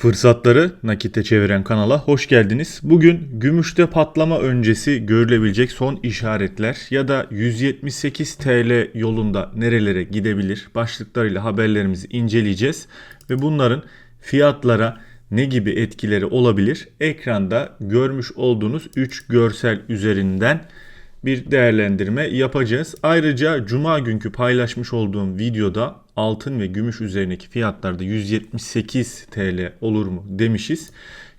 Fırsatları nakite çeviren kanala hoş geldiniz. Bugün gümüşte patlama öncesi görülebilecek son işaretler ya da 178 TL yolunda nerelere gidebilir başlıklarıyla haberlerimizi inceleyeceğiz ve bunların fiyatlara ne gibi etkileri olabilir? Ekranda görmüş olduğunuz 3 görsel üzerinden bir değerlendirme yapacağız. Ayrıca cuma günkü paylaşmış olduğum videoda altın ve gümüş üzerindeki fiyatlarda 178 TL olur mu demişiz.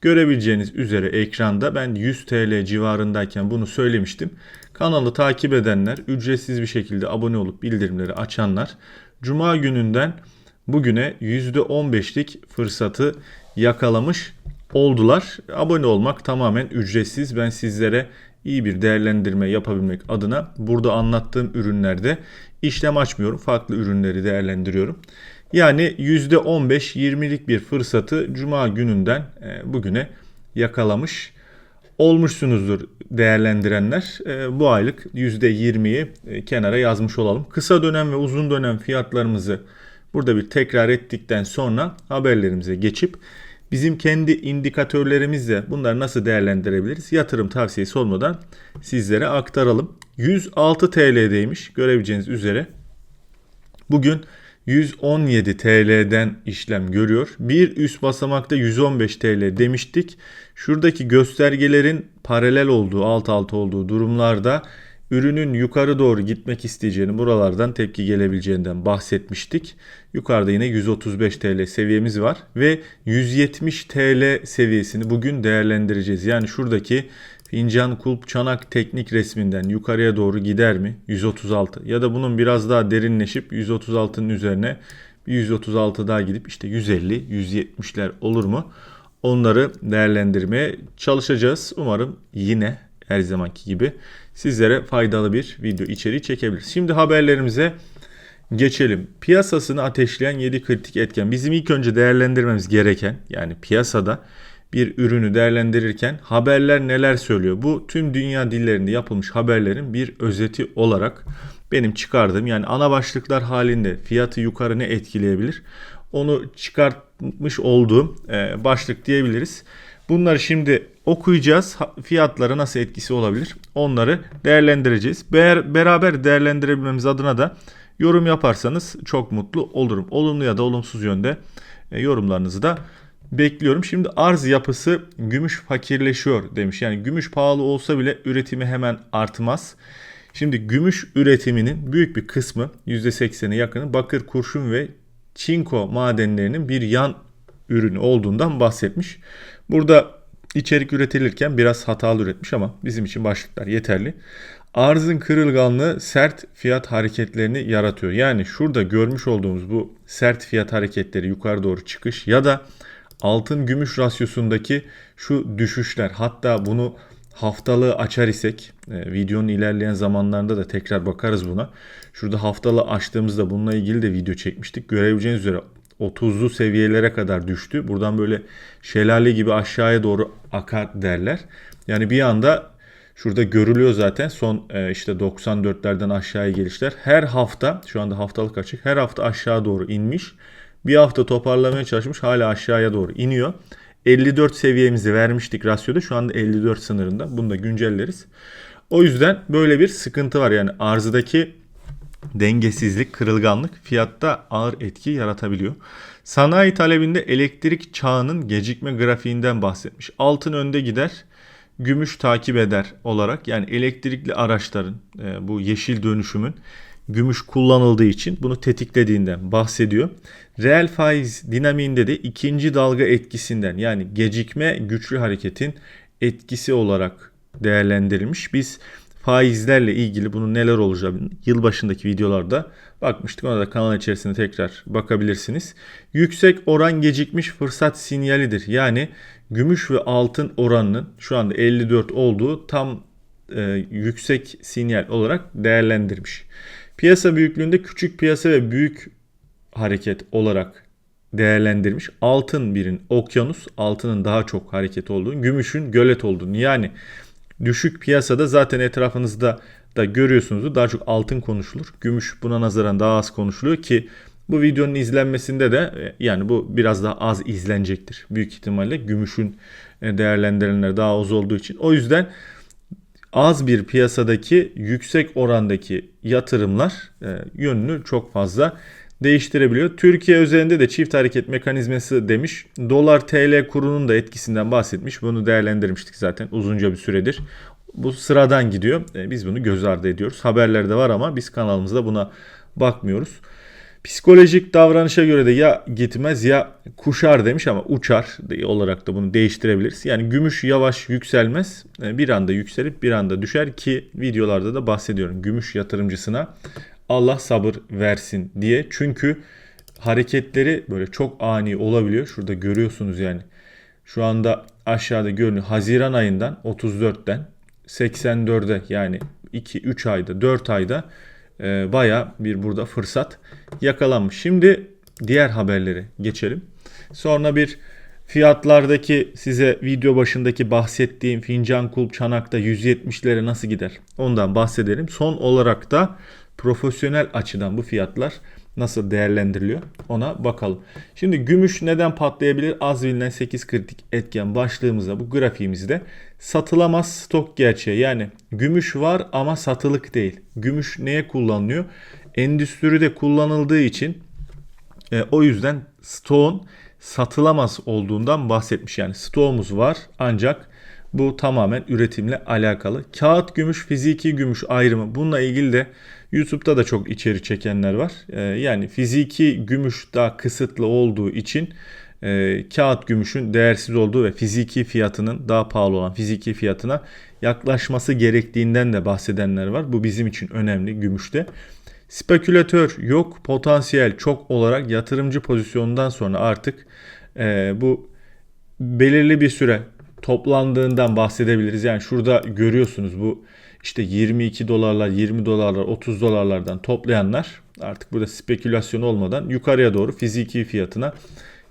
Görebileceğiniz üzere ekranda ben 100 TL civarındayken bunu söylemiştim. Kanalı takip edenler, ücretsiz bir şekilde abone olup bildirimleri açanlar cuma gününden bugüne %15'lik fırsatı yakalamış oldular. Abone olmak tamamen ücretsiz. Ben sizlere iyi bir değerlendirme yapabilmek adına burada anlattığım ürünlerde işlem açmıyorum. Farklı ürünleri değerlendiriyorum. Yani %15-20'lik bir fırsatı cuma gününden e, bugüne yakalamış olmuşsunuzdur değerlendirenler. E, bu aylık %20'yi e, kenara yazmış olalım. Kısa dönem ve uzun dönem fiyatlarımızı burada bir tekrar ettikten sonra haberlerimize geçip Bizim kendi indikatörlerimizle bunları nasıl değerlendirebiliriz? Yatırım tavsiyesi olmadan sizlere aktaralım. 106 TL'deymiş görebileceğiniz üzere. Bugün 117 TL'den işlem görüyor. Bir üst basamakta 115 TL demiştik. Şuradaki göstergelerin paralel olduğu, alt alt olduğu durumlarda ürünün yukarı doğru gitmek isteyeceğini, buralardan tepki gelebileceğinden bahsetmiştik. Yukarıda yine 135 TL seviyemiz var ve 170 TL seviyesini bugün değerlendireceğiz. Yani şuradaki fincan kulp çanak teknik resminden yukarıya doğru gider mi? 136 ya da bunun biraz daha derinleşip 136'nın üzerine 136 daha gidip işte 150, 170'ler olur mu? Onları değerlendirmeye çalışacağız. Umarım yine her zamanki gibi sizlere faydalı bir video içeriği çekebiliriz. Şimdi haberlerimize geçelim. Piyasasını ateşleyen 7 kritik etken. Bizim ilk önce değerlendirmemiz gereken yani piyasada bir ürünü değerlendirirken haberler neler söylüyor? Bu tüm dünya dillerinde yapılmış haberlerin bir özeti olarak benim çıkardığım yani ana başlıklar halinde fiyatı yukarı ne etkileyebilir? Onu çıkartmış olduğum e, başlık diyebiliriz. Bunları şimdi okuyacağız. Fiyatlara nasıl etkisi olabilir? Onları değerlendireceğiz. Ber beraber değerlendirebilmemiz adına da yorum yaparsanız çok mutlu olurum. Olumlu ya da olumsuz yönde e, yorumlarınızı da bekliyorum. Şimdi arz yapısı gümüş fakirleşiyor demiş. Yani gümüş pahalı olsa bile üretimi hemen artmaz. Şimdi gümüş üretiminin büyük bir kısmı %80'e yakını bakır, kurşun ve çinko madenlerinin bir yan ürünü olduğundan bahsetmiş. Burada içerik üretilirken biraz hatalı üretmiş ama bizim için başlıklar yeterli. Arzın kırılganlığı sert fiyat hareketlerini yaratıyor. Yani şurada görmüş olduğumuz bu sert fiyat hareketleri yukarı doğru çıkış ya da altın gümüş rasyosundaki şu düşüşler hatta bunu haftalığı açar isek e, videonun ilerleyen zamanlarında da tekrar bakarız buna. Şurada haftalığı açtığımızda bununla ilgili de video çekmiştik. Görebileceğiniz üzere 30'lu seviyelere kadar düştü. Buradan böyle şelale gibi aşağıya doğru akar derler. Yani bir anda şurada görülüyor zaten son e, işte 94'lerden aşağıya gelişler. Her hafta şu anda haftalık açık her hafta aşağı doğru inmiş. Bir hafta toparlamaya çalışmış hala aşağıya doğru iniyor. 54 seviyemizi vermiştik rasyoda şu anda 54 sınırında. Bunu da güncelleriz. O yüzden böyle bir sıkıntı var. Yani arzıdaki dengesizlik, kırılganlık fiyatta ağır etki yaratabiliyor. Sanayi talebinde elektrik çağının gecikme grafiğinden bahsetmiş. Altın önde gider, gümüş takip eder olarak yani elektrikli araçların e, bu yeşil dönüşümün gümüş kullanıldığı için bunu tetiklediğinden bahsediyor. Reel faiz dinamiğinde de ikinci dalga etkisinden yani gecikme güçlü hareketin etkisi olarak değerlendirilmiş. Biz faizlerle ilgili bunun neler olacağı yılbaşındaki videolarda bakmıştık. Ona da kanal içerisinde tekrar bakabilirsiniz. Yüksek oran gecikmiş fırsat sinyalidir. Yani gümüş ve altın oranının şu anda 54 olduğu tam e, yüksek sinyal olarak değerlendirmiş. Piyasa büyüklüğünde küçük piyasa ve büyük hareket olarak değerlendirmiş. Altın birin okyanus, altının daha çok hareket olduğunu, gümüşün gölet olduğunu. Yani düşük piyasada zaten etrafınızda da görüyorsunuz daha çok altın konuşulur. Gümüş buna nazaran daha az konuşuluyor ki Bu videonun izlenmesinde de e, yani bu biraz daha az izlenecektir. Büyük ihtimalle gümüşün e, değerlendirilenleri daha az olduğu için. O yüzden az bir piyasadaki yüksek orandaki yatırımlar e, yönünü çok fazla değiştirebiliyor. Türkiye üzerinde de çift hareket mekanizması demiş. Dolar TL kurunun da etkisinden bahsetmiş. Bunu değerlendirmiştik zaten uzunca bir süredir. Bu sıradan gidiyor. E, biz bunu göz ardı ediyoruz. Haberlerde var ama biz kanalımızda buna bakmıyoruz. Psikolojik davranışa göre de ya gitmez ya kuşar demiş ama uçar olarak da bunu değiştirebiliriz. Yani gümüş yavaş yükselmez. E, bir anda yükselip bir anda düşer ki videolarda da bahsediyorum. Gümüş yatırımcısına Allah sabır versin diye. Çünkü hareketleri böyle çok ani olabiliyor. Şurada görüyorsunuz yani. Şu anda aşağıda görünüyor. Haziran ayından 34'ten 84'e yani 2-3 ayda 4 ayda e, baya bir burada fırsat yakalanmış. Şimdi diğer haberlere geçelim. Sonra bir fiyatlardaki size video başındaki bahsettiğim fincan kulp çanakta 170'lere nasıl gider ondan bahsedelim. Son olarak da profesyonel açıdan bu fiyatlar nasıl değerlendiriliyor ona bakalım. Şimdi gümüş neden patlayabilir? Az bilinen 8 kritik etken başlığımızda bu grafiğimizde satılamaz stok gerçeği. Yani gümüş var ama satılık değil. Gümüş neye kullanılıyor? Endüstride kullanıldığı için e, o yüzden stoğun satılamaz olduğundan bahsetmiş. Yani stoğumuz var ancak bu tamamen üretimle alakalı. Kağıt gümüş, fiziki gümüş ayrımı bununla ilgili de YouTube'da da çok içerik çekenler var. Ee, yani fiziki gümüş daha kısıtlı olduğu için e, kağıt gümüşün değersiz olduğu ve fiziki fiyatının daha pahalı olan fiziki fiyatına yaklaşması gerektiğinden de bahsedenler var. Bu bizim için önemli gümüşte. Spekülatör yok, potansiyel çok olarak yatırımcı pozisyonundan sonra artık e, bu belirli bir süre toplandığından bahsedebiliriz. Yani şurada görüyorsunuz bu işte 22 dolarlar, 20 dolarlar, 30 dolarlardan toplayanlar artık burada spekülasyon olmadan yukarıya doğru fiziki fiyatına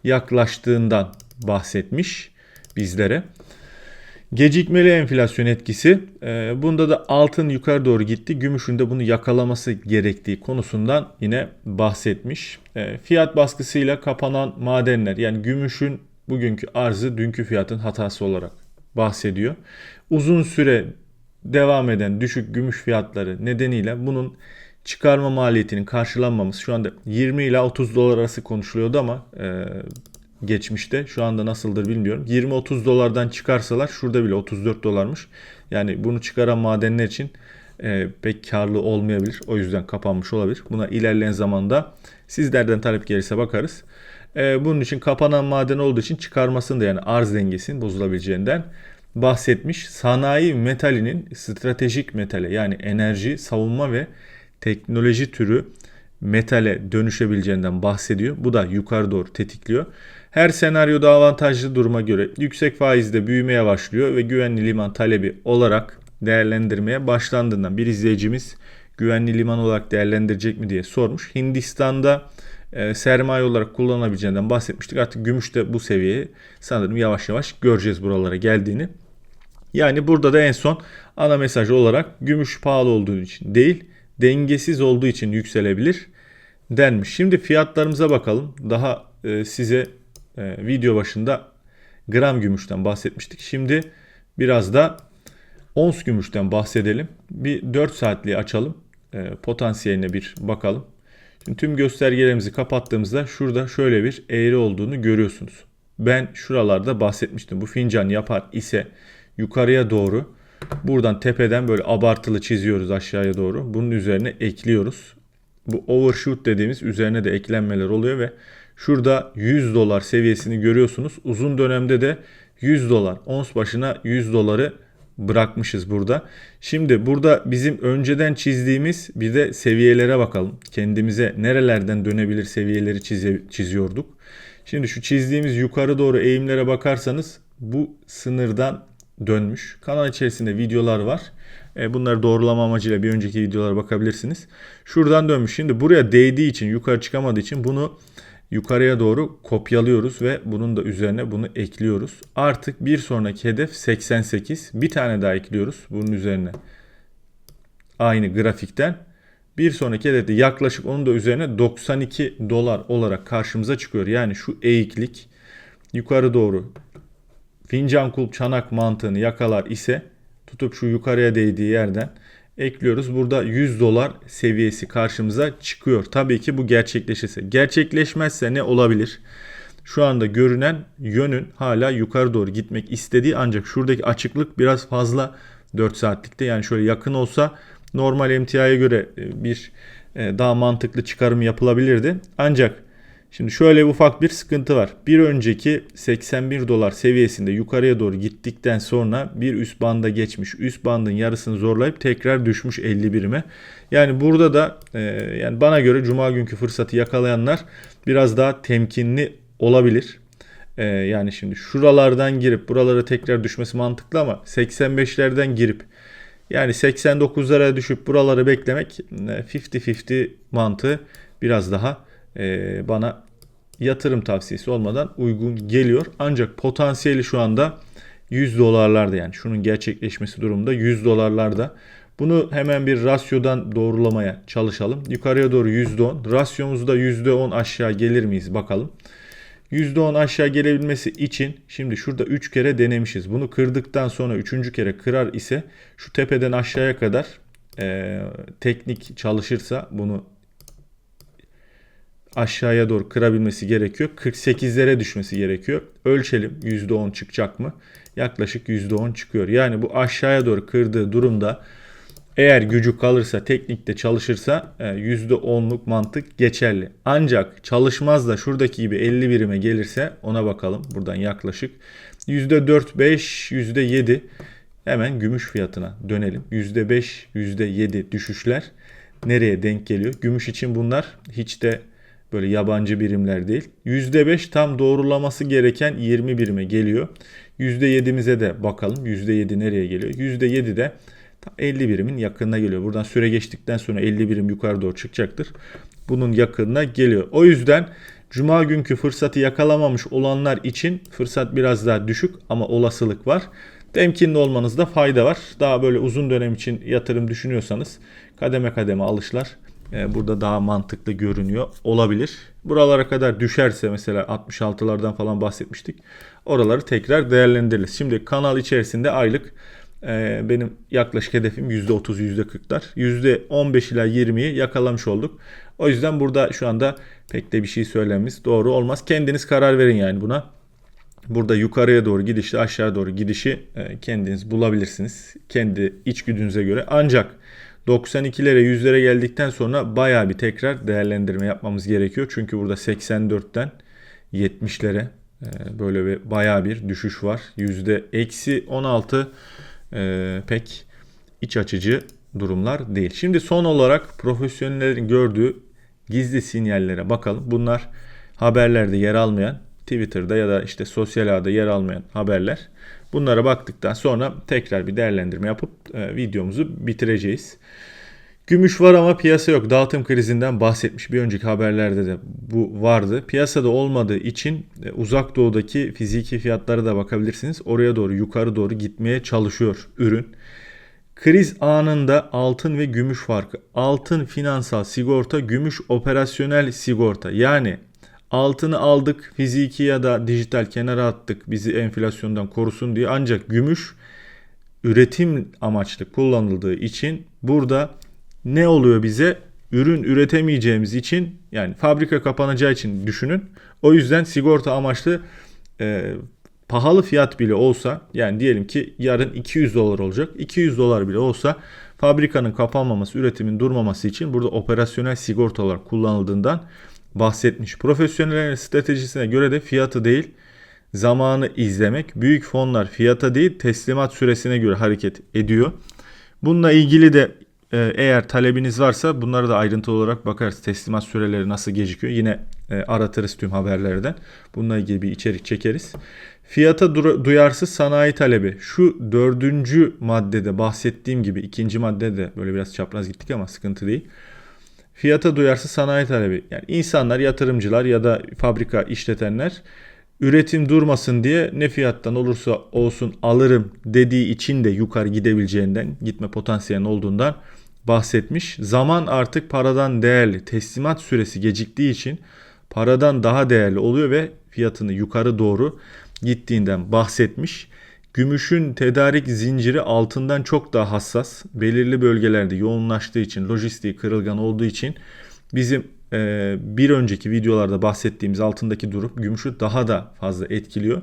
yaklaştığından bahsetmiş bizlere. Gecikmeli enflasyon etkisi. E, bunda da altın yukarı doğru gitti. Gümüşün de bunu yakalaması gerektiği konusundan yine bahsetmiş. E, fiyat baskısıyla kapanan madenler yani gümüşün bugünkü arzı dünkü fiyatın hatası olarak bahsediyor. Uzun süre devam eden düşük gümüş fiyatları nedeniyle bunun çıkarma maliyetinin karşılanmaması şu anda 20 ila 30 dolar arası konuşuluyordu ama e, geçmişte şu anda nasıldır bilmiyorum. 20-30 dolardan çıkarsalar şurada bile 34 dolarmış. Yani bunu çıkaran madenler için e, pek karlı olmayabilir. O yüzden kapanmış olabilir. Buna ilerleyen zamanda sizlerden talep gelirse bakarız. E, bunun için kapanan maden olduğu için çıkarmasını da yani arz dengesinin bozulabileceğinden bahsetmiş. Sanayi metalinin stratejik metale yani enerji, savunma ve teknoloji türü metale dönüşebileceğinden bahsediyor. Bu da yukarı doğru tetikliyor. Her senaryoda avantajlı duruma göre yüksek faizde büyümeye başlıyor ve güvenli liman talebi olarak değerlendirmeye başlandığından bir izleyicimiz güvenli liman olarak değerlendirecek mi diye sormuş. Hindistan'da e, sermaye olarak kullanabileceğinden bahsetmiştik. Artık gümüş de bu seviyeye sanırım yavaş yavaş göreceğiz buralara geldiğini. Yani burada da en son ana mesaj olarak gümüş pahalı olduğu için değil, dengesiz olduğu için yükselebilir denmiş. Şimdi fiyatlarımıza bakalım. Daha e, size e, video başında gram gümüşten bahsetmiştik. Şimdi biraz da ons gümüşten bahsedelim. Bir 4 saatliği açalım. E, potansiyeline bir bakalım. Tüm göstergelerimizi kapattığımızda şurada şöyle bir eğri olduğunu görüyorsunuz. Ben şuralarda bahsetmiştim. Bu fincan yapar ise yukarıya doğru buradan tepeden böyle abartılı çiziyoruz aşağıya doğru. Bunun üzerine ekliyoruz. Bu overshoot dediğimiz üzerine de eklenmeler oluyor ve şurada 100 dolar seviyesini görüyorsunuz. Uzun dönemde de 100 dolar, ons başına 100 doları bırakmışız burada. Şimdi burada bizim önceden çizdiğimiz bir de seviyelere bakalım. Kendimize nerelerden dönebilir seviyeleri çize, çiziyorduk. Şimdi şu çizdiğimiz yukarı doğru eğimlere bakarsanız bu sınırdan dönmüş. Kanal içerisinde videolar var. E, bunları doğrulama amacıyla bir önceki videolara bakabilirsiniz. Şuradan dönmüş. Şimdi buraya değdiği için yukarı çıkamadığı için bunu yukarıya doğru kopyalıyoruz ve bunun da üzerine bunu ekliyoruz. Artık bir sonraki hedef 88. Bir tane daha ekliyoruz bunun üzerine. Aynı grafikten Bir sonraki hedefte yaklaşık onun da üzerine 92 dolar olarak karşımıza çıkıyor. Yani şu eğiklik yukarı doğru fincan kulp çanak mantığını yakalar ise tutup şu yukarıya değdiği yerden ekliyoruz. Burada 100 dolar seviyesi karşımıza çıkıyor. Tabii ki bu gerçekleşirse. Gerçekleşmezse ne olabilir? Şu anda görünen yönün hala yukarı doğru gitmek istediği ancak şuradaki açıklık biraz fazla 4 saatlikte. Yani şöyle yakın olsa normal emtiaya göre e, bir e, daha mantıklı çıkarım yapılabilirdi. Ancak Şimdi şöyle ufak bir sıkıntı var. Bir önceki 81 dolar seviyesinde yukarıya doğru gittikten sonra bir üst banda geçmiş. Üst bandın yarısını zorlayıp tekrar düşmüş 50 birime. Yani burada da e, yani bana göre cuma günkü fırsatı yakalayanlar biraz daha temkinli olabilir. E, yani şimdi şuralardan girip buralara tekrar düşmesi mantıklı ama 85'lerden girip yani 89'lara düşüp buraları beklemek 50-50 e, mantığı biraz daha e, bana yatırım tavsiyesi olmadan uygun geliyor. Ancak potansiyeli şu anda 100 dolarlarda yani şunun gerçekleşmesi durumunda 100 dolarlarda. Bunu hemen bir rasyodan doğrulamaya çalışalım. Yukarıya doğru %10. Rasyomuzda %10 aşağı gelir miyiz bakalım. %10 aşağı gelebilmesi için şimdi şurada 3 kere denemişiz. Bunu kırdıktan sonra 3. kere kırar ise şu tepeden aşağıya kadar e, teknik çalışırsa bunu aşağıya doğru kırabilmesi gerekiyor. 48'lere düşmesi gerekiyor. Ölçelim %10 çıkacak mı? Yaklaşık %10 çıkıyor. Yani bu aşağıya doğru kırdığı durumda eğer gücü kalırsa, teknikte çalışırsa %10'luk e, mantık geçerli. Ancak çalışmaz da şuradaki gibi 50 birime gelirse ona bakalım. Buradan yaklaşık %4, 5, %7 hemen gümüş fiyatına dönelim. %5, %7 düşüşler nereye denk geliyor? Gümüş için bunlar hiç de böyle yabancı birimler değil. %5 tam doğrulaması gereken 20 birime geliyor. %7'mize de bakalım. %7 nereye geliyor? %7 de 50 birimin yakınına geliyor. Buradan süre geçtikten sonra 50 birim yukarı doğru çıkacaktır. Bunun yakınına geliyor. O yüzden Cuma günkü fırsatı yakalamamış olanlar için fırsat biraz daha düşük ama olasılık var. Temkinli olmanızda fayda var. Daha böyle uzun dönem için yatırım düşünüyorsanız kademe kademe alışlar burada daha mantıklı görünüyor olabilir. Buralara kadar düşerse mesela 66'lardan falan bahsetmiştik. Oraları tekrar değerlendiririz. Şimdi kanal içerisinde aylık e, benim yaklaşık hedefim %30 %40'lar. %15 ila 20'yi yakalamış olduk. O yüzden burada şu anda pek de bir şey söylememiz doğru olmaz. Kendiniz karar verin yani buna. Burada yukarıya doğru gidişi aşağı doğru gidişi e, kendiniz bulabilirsiniz. Kendi içgüdünüze göre. Ancak 92'lere 100'lere geldikten sonra baya bir tekrar değerlendirme yapmamız gerekiyor. Çünkü burada 84'ten 70'lere e, böyle bir baya bir düşüş var. Yüzde eksi 16 e, pek iç açıcı durumlar değil. Şimdi son olarak profesyonellerin gördüğü gizli sinyallere bakalım. Bunlar haberlerde yer almayan, Twitter'da ya da işte sosyal ağda yer almayan haberler. Bunlara baktıktan sonra tekrar bir değerlendirme yapıp e, videomuzu bitireceğiz. Gümüş var ama piyasa yok. Dağıtım krizinden bahsetmiş bir önceki haberlerde de bu vardı. Piyasada olmadığı için e, uzak doğudaki fiziki fiyatlara da bakabilirsiniz. Oraya doğru yukarı doğru gitmeye çalışıyor ürün. Kriz anında altın ve gümüş farkı. Altın finansal sigorta, gümüş operasyonel sigorta. Yani Altını aldık fiziki ya da dijital kenara attık bizi enflasyondan korusun diye. Ancak gümüş üretim amaçlı kullanıldığı için burada ne oluyor bize? Ürün üretemeyeceğimiz için yani fabrika kapanacağı için düşünün. O yüzden sigorta amaçlı e, pahalı fiyat bile olsa yani diyelim ki yarın 200 dolar olacak. 200 dolar bile olsa fabrikanın kapanmaması, üretimin durmaması için burada operasyonel sigortalar kullanıldığından bahsetmiş. Profesyonellerin stratejisine göre de fiyatı değil zamanı izlemek. Büyük fonlar fiyata değil teslimat süresine göre hareket ediyor. Bununla ilgili de e, eğer talebiniz varsa bunları da ayrıntılı olarak bakarız. Teslimat süreleri nasıl gecikiyor yine e, aratırız tüm haberlerden. Bununla ilgili bir içerik çekeriz. Fiyata duyarsız sanayi talebi. Şu dördüncü maddede bahsettiğim gibi ikinci maddede böyle biraz çapraz gittik ama sıkıntı değil. Fiyata duyarsız sanayi talebi. Yani insanlar, yatırımcılar ya da fabrika işletenler üretim durmasın diye ne fiyattan olursa olsun alırım dediği için de yukarı gidebileceğinden, gitme potansiyelin olduğundan bahsetmiş. Zaman artık paradan değerli. Teslimat süresi geciktiği için paradan daha değerli oluyor ve fiyatını yukarı doğru gittiğinden bahsetmiş. Gümüşün tedarik zinciri altından çok daha hassas. Belirli bölgelerde yoğunlaştığı için, lojistiği kırılgan olduğu için bizim e, bir önceki videolarda bahsettiğimiz altındaki durum gümüşü daha da fazla etkiliyor.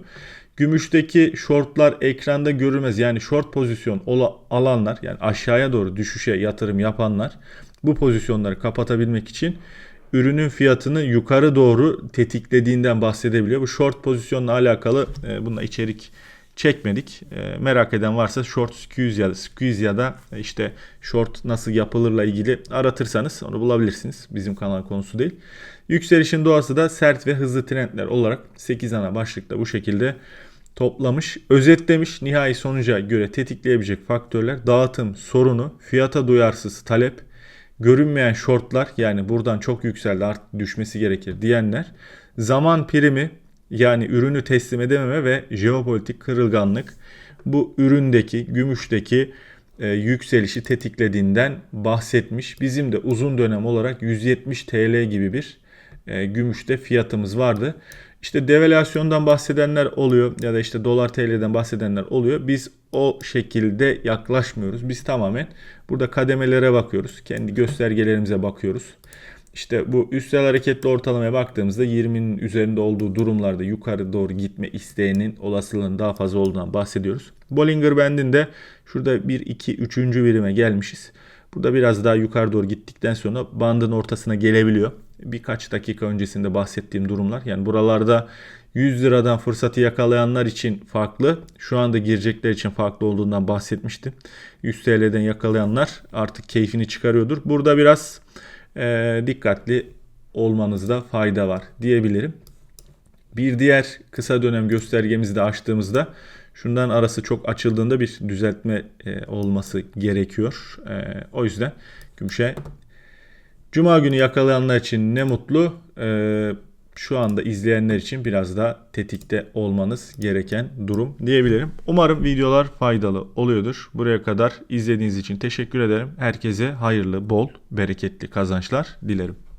Gümüşteki shortlar ekranda görülmez. Yani short pozisyon alanlar yani aşağıya doğru düşüşe yatırım yapanlar bu pozisyonları kapatabilmek için ürünün fiyatını yukarı doğru tetiklediğinden bahsedebiliyor. Bu short pozisyonla alakalı e, bununla içerik çekmedik. E, merak eden varsa short squeeze ya da squeeze ya da e, işte short nasıl yapılırla ilgili aratırsanız onu bulabilirsiniz. Bizim kanal konusu değil. Yükselişin doğası da sert ve hızlı trendler olarak 8 ana başlıkta bu şekilde toplamış. Özetlemiş nihai sonuca göre tetikleyebilecek faktörler dağıtım sorunu, fiyata duyarsız talep, görünmeyen shortlar yani buradan çok yükseldi artık düşmesi gerekir diyenler, zaman primi yani ürünü teslim edememe ve jeopolitik kırılganlık bu üründeki, gümüşteki e, yükselişi tetiklediğinden bahsetmiş. Bizim de uzun dönem olarak 170 TL gibi bir e, gümüşte fiyatımız vardı. İşte devalüasyondan bahsedenler oluyor ya da işte dolar TL'den bahsedenler oluyor. Biz o şekilde yaklaşmıyoruz. Biz tamamen burada kademelere bakıyoruz. Kendi göstergelerimize bakıyoruz. İşte bu üstel hareketli ortalamaya baktığımızda 20'nin üzerinde olduğu durumlarda yukarı doğru gitme isteğinin olasılığının daha fazla olduğundan bahsediyoruz. Bollinger Band'inde şurada 1, 2, 3. birime gelmişiz. Burada biraz daha yukarı doğru gittikten sonra bandın ortasına gelebiliyor. Birkaç dakika öncesinde bahsettiğim durumlar. Yani buralarda 100 liradan fırsatı yakalayanlar için farklı. Şu anda girecekler için farklı olduğundan bahsetmiştim. 100 TL'den yakalayanlar artık keyfini çıkarıyordur. Burada biraz e, dikkatli olmanızda fayda var diyebilirim. Bir diğer kısa dönem göstergemizi de açtığımızda şundan arası çok açıldığında bir düzeltme e, olması gerekiyor. E, o yüzden gümüşe Cuma günü yakalayanlar için ne mutlu. E, şu anda izleyenler için biraz da tetikte olmanız gereken durum diyebilirim. Umarım videolar faydalı oluyordur. Buraya kadar izlediğiniz için teşekkür ederim. Herkese hayırlı, bol, bereketli kazançlar dilerim.